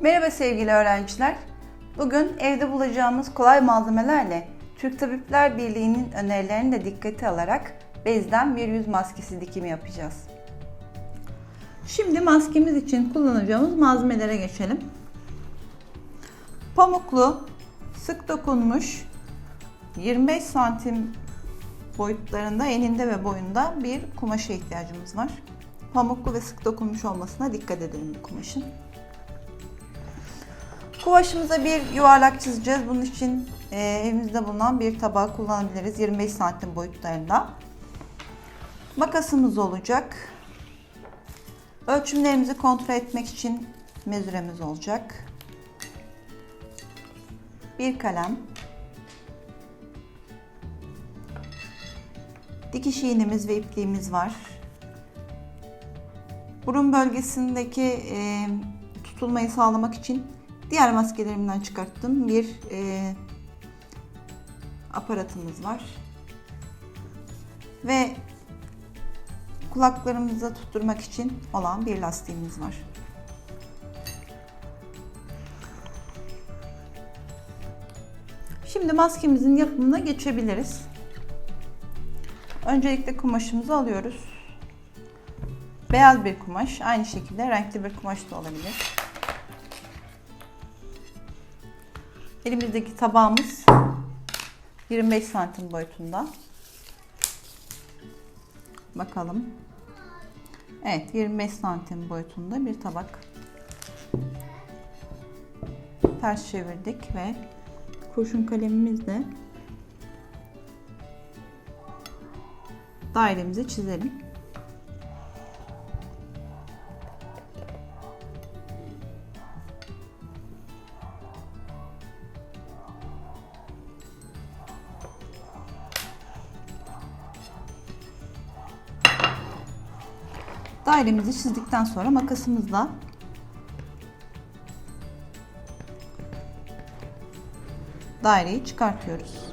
Merhaba sevgili öğrenciler. Bugün evde bulacağımız kolay malzemelerle Türk Tabipler Birliği'nin önerilerini de dikkate alarak bezden bir yüz maskesi dikimi yapacağız. Şimdi maskemiz için kullanacağımız malzemelere geçelim. Pamuklu, sık dokunmuş 25 santim boyutlarında eninde ve boyunda bir kumaşa ihtiyacımız var. Pamuklu ve sık dokunmuş olmasına dikkat edelim bu kumaşın. Kumaşımıza bir yuvarlak çizeceğiz. Bunun için e, evimizde bulunan bir tabağı kullanabiliriz. 25 santim boyutlarında. Makasımız olacak. Ölçümlerimizi kontrol etmek için mezüremiz olacak. Bir kalem. Dikiş iğnemiz ve ipliğimiz var. Burun bölgesindeki e, tutulmayı sağlamak için diğer maskelerimden çıkarttığım bir e, aparatımız var. Ve kulaklarımıza tutturmak için olan bir lastiğimiz var. Şimdi maskemizin yapımına geçebiliriz. Öncelikle kumaşımızı alıyoruz. Beyaz bir kumaş, aynı şekilde renkli bir kumaş da olabilir. Elimizdeki tabağımız 25 santim boyutunda. Bakalım. Evet 25 santim boyutunda bir tabak. Ters çevirdik ve kurşun kalemimizle dairemizi çizelim. Dairemizi çizdikten sonra makasımızla daireyi çıkartıyoruz.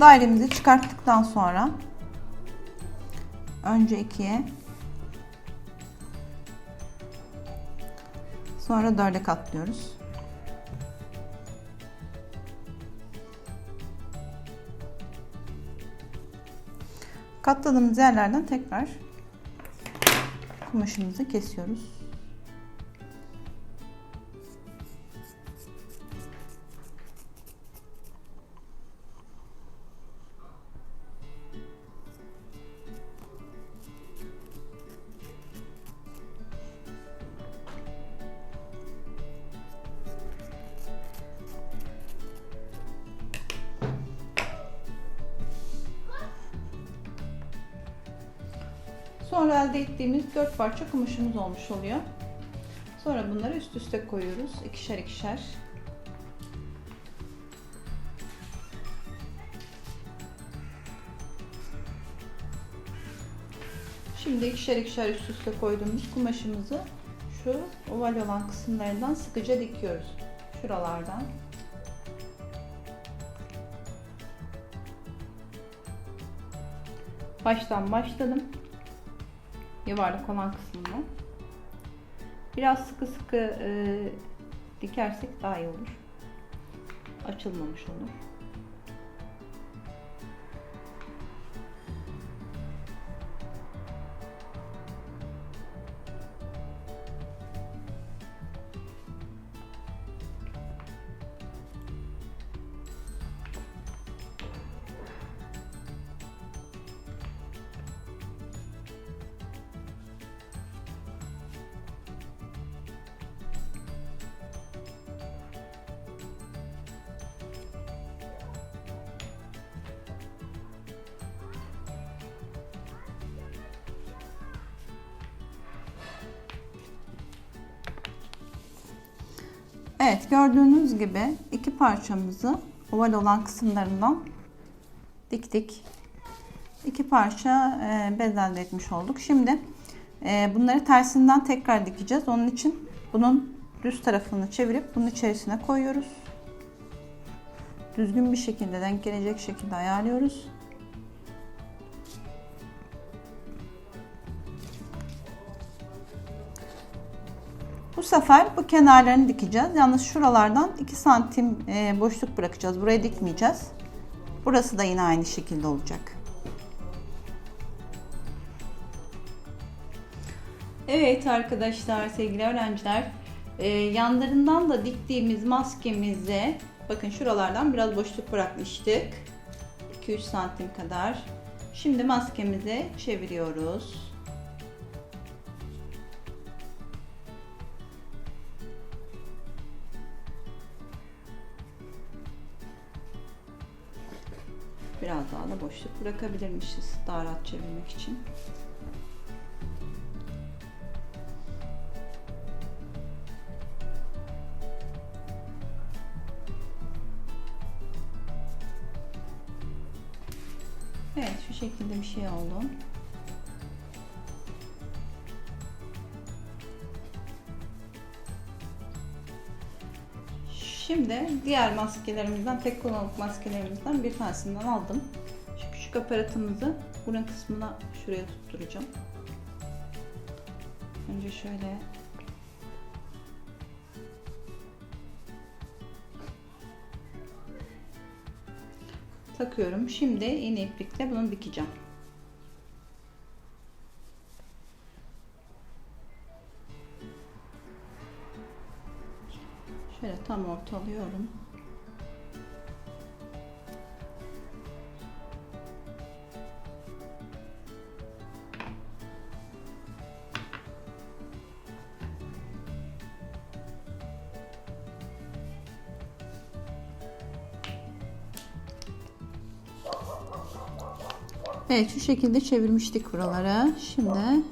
Dairemizi çıkarttıktan sonra önce ikiye sonra dörde katlıyoruz. Katladığımız yerlerden tekrar kumaşımızı kesiyoruz. Sonra elde ettiğimiz dört parça kumaşımız olmuş oluyor. Sonra bunları üst üste koyuyoruz. ikişer ikişer. Şimdi ikişer ikişer üst üste koyduğumuz kumaşımızı şu oval olan kısımlarından sıkıca dikiyoruz. Şuralardan. Baştan başladım yuvarlak olan kısmını. Biraz sıkı sıkı e, dikersek daha iyi olur. Açılmamış olur. Evet gördüğünüz gibi iki parçamızı oval olan kısımlarından diktik. İki parça e, bez etmiş olduk. Şimdi e, bunları tersinden tekrar dikeceğiz. Onun için bunun düz tarafını çevirip bunun içerisine koyuyoruz. Düzgün bir şekilde denk gelecek şekilde ayarlıyoruz. Sefer bu kenarlarını dikeceğiz. Yalnız şuralardan 2 santim e, boşluk bırakacağız. Buraya dikmeyeceğiz. Burası da yine aynı şekilde olacak. Evet arkadaşlar, sevgili öğrenciler. e, yanlarından da diktiğimiz maskemize bakın şuralardan biraz boşluk bırakmıştık. 2-3 santim kadar. Şimdi maskemizi çeviriyoruz. Boşluk bırakabilirmişiz daha rahat çevirmek için. Evet şu şekilde bir şey oldu. Şimdi diğer maskelerimizden, tek kullanımlık maskelerimizden bir tanesinden aldım. Aparatımızı burun kısmına şuraya tutturacağım. Önce şöyle takıyorum. Şimdi iğne iplikle bunu dikeceğim. Şöyle tam ortalıyorum. Evet şu şekilde çevirmiştik buraları. Şimdi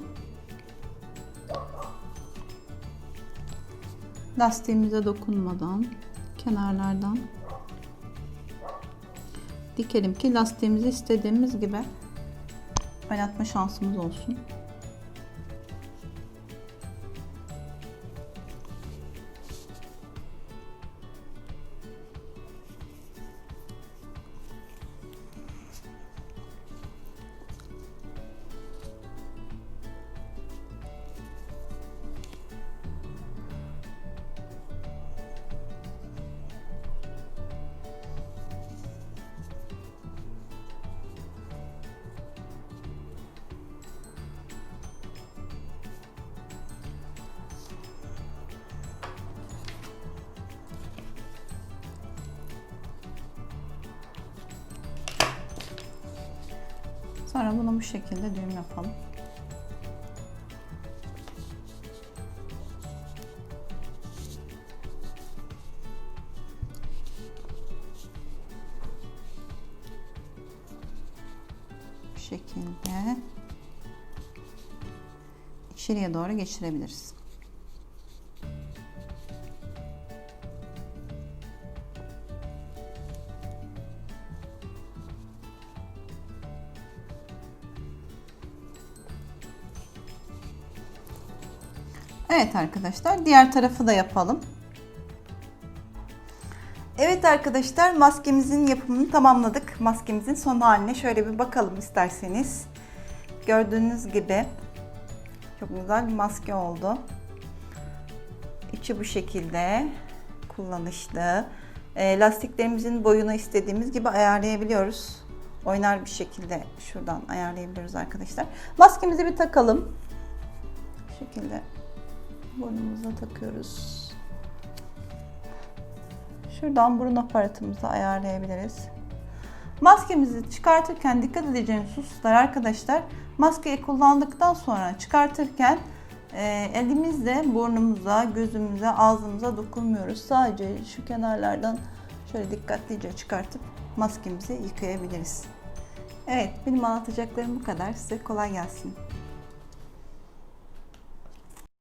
lastiğimize dokunmadan kenarlardan dikelim ki lastiğimizi istediğimiz gibi oynatma şansımız olsun. Sonra bunu bu şekilde düğüm yapalım. Bu şekilde içeriye doğru geçirebiliriz. Evet arkadaşlar diğer tarafı da yapalım. Evet arkadaşlar maskemizin yapımını tamamladık. Maskemizin son haline şöyle bir bakalım isterseniz. Gördüğünüz gibi çok güzel bir maske oldu. İçi bu şekilde kullanışlı. E, lastiklerimizin boyunu istediğimiz gibi ayarlayabiliyoruz. Oynar bir şekilde şuradan ayarlayabiliyoruz arkadaşlar. Maskemizi bir takalım. Bu şekilde burnumuza takıyoruz. Şuradan burun aparatımızı ayarlayabiliriz. Maskemizi çıkartırken dikkat edeceğimiz hususlar arkadaşlar maskeyi kullandıktan sonra çıkartırken e, elimizle burnumuza, gözümüze, ağzımıza dokunmuyoruz. Sadece şu kenarlardan şöyle dikkatlice çıkartıp maskemizi yıkayabiliriz. Evet benim anlatacaklarım bu kadar. Size kolay gelsin.